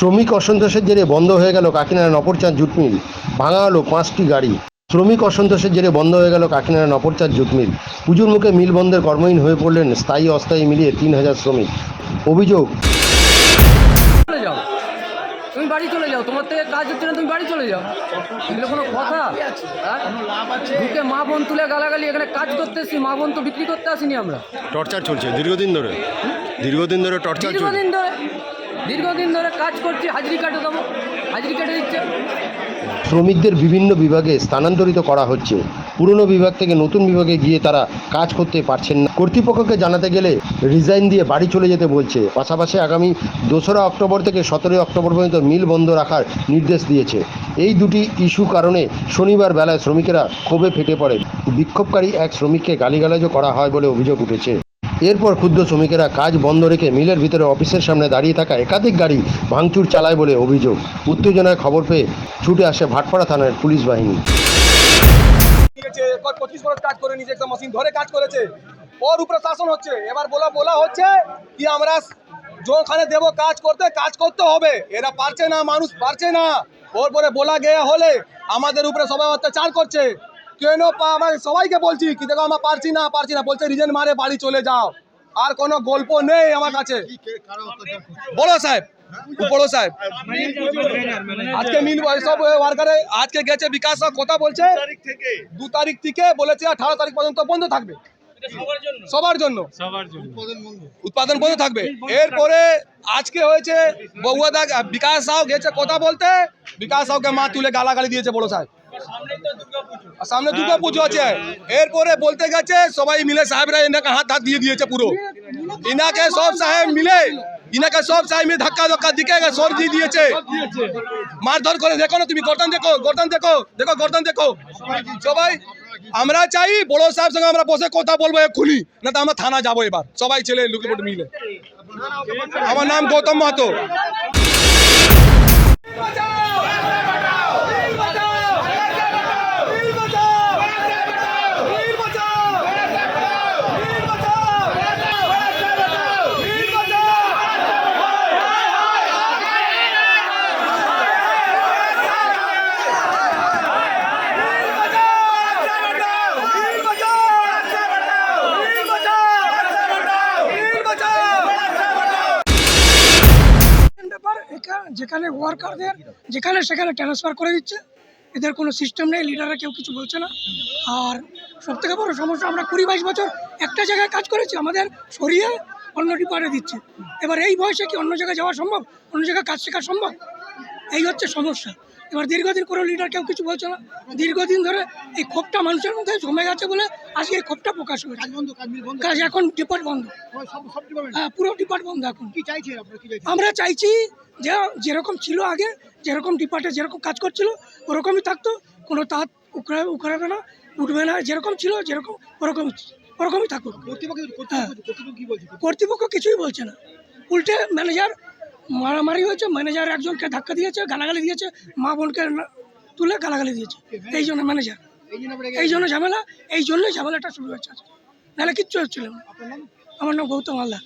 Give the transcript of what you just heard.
শ্রমিক অসন্তোষের জেরে বন্ধ হয়ে গেল কাকিনাড়া নপরচাঁদ জুট মিল ভাঙা হলো পাঁচটি গাড়ি। শ্রমিক অসন্তোষের জেরে বন্ধ হয়ে গেল কাকিনাড়া নপরচাঁদ জুট মিল পুজোর মুখে মিল বন্ধের কর্মহীন হয়ে পড়লেন স্থায়ী অস্থায়ী মিলিয়ে তিন হাজার শ্রমিক। অভিযোগ? চলে যাও। তুমি বাড়ি চলে যাও। তোমার থেকে কাজ হচ্ছে না তুমি বাড়ি চলে যাও। এগুলো কোনো কথা? হ্যাঁ? ঢুকে মা বোন তুলে গালাগালি এখানে কাজ করতে এসছি। মা বোন তো বিক্রি করতে আসিনি আমরা। টর্চার চলছে। দীর্ঘদিন ধরে। দীর্ঘদিন ধরে টর্চার দীর্ঘদিন ধরে। দীর্ঘদিন ধরে কাজ করছি, হাজিরি কাটে দেবো, হাজিরি কেটে দিচ্ছে। শ্রমিকদের বিভিন্ন বিভাগে স্থানান্তরিত করা হচ্ছে। পুরনো বিভাগ থেকে নতুন বিভাগে গিয়ে তারা কাজ করতে পারছেন না। কর্তৃপক্ষকে জানাতে গেলে রিজাইন দিয়ে বাড়ি চলে যেতে বলছে। পাশাপাশি আগামী দোসরা অক্টোবর থেকে সতেরোই অক্টোবর পর্যন্ত মিল বন্ধ রাখার নির্দেশ দিয়েছে। এই দুটি ইস্যু কারণে শনিবার বেলায় শ্রমিকেরা ক্ষোভে ফেটে পড়ে বিক্ষোভকারী এক শ্রমিককে গালিগালাজও করা হয় বলে অভিযোগ উঠেছে। এরপর ক্ষুদ্র শ্রমিকেরা কাজ বন্ধ রেখে মিলের ভিতরে অফিসের সামনে দাঁড়িয়ে থাকা একাধিক গাড়ি ভাঙচুর চালায় বলে অভিযোগ। উত্তেজনায় খবর পেয়ে ছুটে আসে ভাটপাড়া থানার পুলিশ বাহিনী। পঁচিশ কাজ করে কাজ করেছে। ওর উপরে শাসন হচ্ছে। এবার বলা বলা হচ্ছে কি আমরা কাজ করতে কাজ করতে হবে। এরা পারছে না, মানুষ পারছে না। ওর পরে বলা গিয়ে হলে আমাদের উপরে সবাই অত্যাচার করছে। কেন পা- আমার সবাইকে বলছি, কি দেখো আমরা পারছি না পারছি না, বলছে, রিজেন মারে, বাড়ি চলে যাও। আর কোনো গল্প নেই আমার কাছে। বড় সাহেব বড় সাহেব। আজকে মিল আজকে গেছে বিকাশ কথা বলছে। দু তারিখ থেকে বলেছে, আঠারো তারিখ পর্যন্ত বন্ধ থাকবে। সবার জন্য। উৎপাদন বন্ধ থাকবে। এরপরে আজকে হয়েছে বগুয়া দা বিকাশ সাহ গেছে কথা বলতে। বিকাশ সাহকে মা তুলে গালাগালি দিয়েছে বড় সাহেব। সামনে দুর্গা পুজো আছে। এরপরে বলতে গেছে, সবাই মিলে সাহেবরা এনাকে হাত হাত দিয়ে দিয়েছে পুরো। ইনাকে সব সাহেব মিলে ইনাকে সব সাহেব মিলে ধাক্কা ধক্কা দিকে সর দিয়ে দিয়েছে। মারধর করে, দেখো না তুমি, গর্দন দেখো গর্দন দেখো দেখো, গর্দন দেখো। সবাই, আমরা চাই বড় সাহেব সঙ্গে আমরা বসে কথা বলব এক্ষুনি, না তো আমরা থানা যাব এবার। সবাই ছেলে লুকিপুট মিলে। আমার নাম গৌতম মাহাতো। যেখানে ওয়ার্কারদের যেখানে সেখানে ট্রান্সফার করে দিচ্ছে। এদের কোনো সিস্টেম নেই লিডাররা কেউ কিছু বলছে না। আর সব থেকে বড় সমস্যা, আমরা কুড়ি বাইশ বছর একটা জায়গায় কাজ করেছি, আমাদের সরিয়ে অন্য ডিপার্টে দিচ্ছে। এবার এই বয়সে কি অন্য জায়গায় যাওয়া সম্ভব? অন্য জায়গায় কাজ শেখা সম্ভব? এই হচ্ছে সমস্যা। এবার দীর্ঘদিন কোনো লিডার কেউ কিছু বলছে না। দীর্ঘদিন ধরে এই ক্ষোভটা মানুষের মধ্যে জমে গেছে বলে আজকে এই ক্ষোভটা প্রকাশ হয়েছে। কাজ এখন ডিপার্ট বন্ধ। হ্যাঁ পুরো ডিপার্ট বন্ধ এখন। আমরা চাইছি যে যেরকম ছিল আগে যেরকম ডিপার্টে যেরকম কাজ করছিল ওরকমই থাকতো। কোনো তাঁত উকড়া উকড়াবে না উঠবে না যেরকম ছিল যেরকম ওরকম ওরকমই থাকুক। কর্তৃপক্ষ হ্যাঁ। কর্তৃপক্ষ কিছুই বলছে না। উল্টে ম্যানেজার মারামারি হয়েছে ম্যানেজার একজনকে ধাক্কা দিয়েছে, গালাগালি দিয়েছে, মা বোনকে তুলে গালাগালি দিয়েছে। এই জন্য ম্যানেজার এই জন্য ঝামেলা, এই জন্যই ঝামেলাটা শুরু হয়েছে। নাহলে কিচ্ছু হচ্ছিল না। আমার নাম গৌতম হালদার।